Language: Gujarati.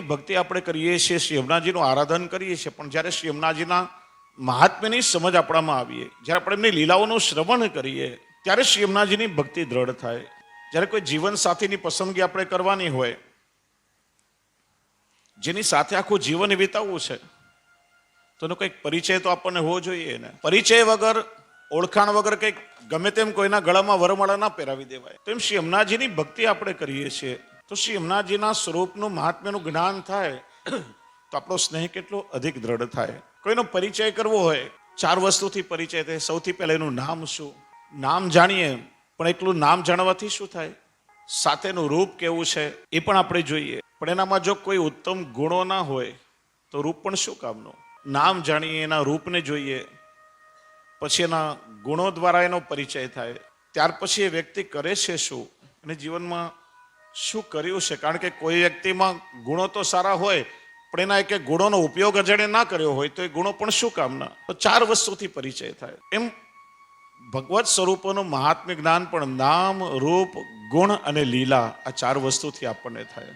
ભક્તિ આપણે કરીએ છીએ શ્રી આરાધન કરીએ છીએ, પણ જ્યારે શ્રી મહાત્મ્યની સમજ આપણામાં આવીએ, જ્યારે આપણે એમની લીલાઓનું શ્રવણ કરીએ, ત્યારે શ્રી ભક્તિ દ્રઢ થાય. જ્યારે કોઈ જીવન સાથીની પસંદગી આપણે કરવાની હોય, જેની સાથે આખું જીવન વિતાવવું છે, તો એનો કંઈક પરિચય તો આપણને હોવો જોઈએ ને. પરિચય વગર, ઓળખાણ વગર કંઈક ગમે તેમ કોઈના ગળામાં વરમાળા ના પહેરાવી દેવાય. તો એમ શ્રી યમુનાજીની ભક્તિ આપણે કરીએ છીએ. તો શ્રી યમુનાજીના સ્વરૂપનું મહાત્મ્યનું જ્ઞાન થાય, તો આપણો સ્નેહ કેટલો અધિક દ્રઢ થાય. કોઈનો પરિચય કરવો હોય, ચાર વસ્તુથી પરિચય થાય. સૌથી પહેલા એનું નામ શું? નામ જાણીએ, પણ એટલું નામ જાણવાથી શું થાય? સાથેનું રૂપ કેવું છે, એ પણ આપણે જોઈએ. પણ એનામાં જો કોઈ ઉત્તમ ગુણો ના હોય, તો રૂપ પણ શું કામનું? નામ જાણીએ, એના રૂપને જોઈએ. પછી એના ગુણો દ્વારા એનો પરિચય થાય. ત્યાર પછી એ વ્યક્તિ કરે છે શું? અને જીવનમાં શું કર્યું છે? કારણ કે કોઈ વ્યક્તિમાં ગુણો તો સારા હોય, પણ એના એક ગુણોનો ઉપયોગ અજાણે ના કર્યો હોય, તો એ ગુણો પણ શું કામના? તો ચાર વસ્તુથી પરિચય થાય. એમ ભગવત સ્વરૂપોનું મહાત્મ્ય જ્ઞાન પણ નામ, રૂપ, ગુણ અને લીલા આ ચાર વસ્તુથી આપણને થાય.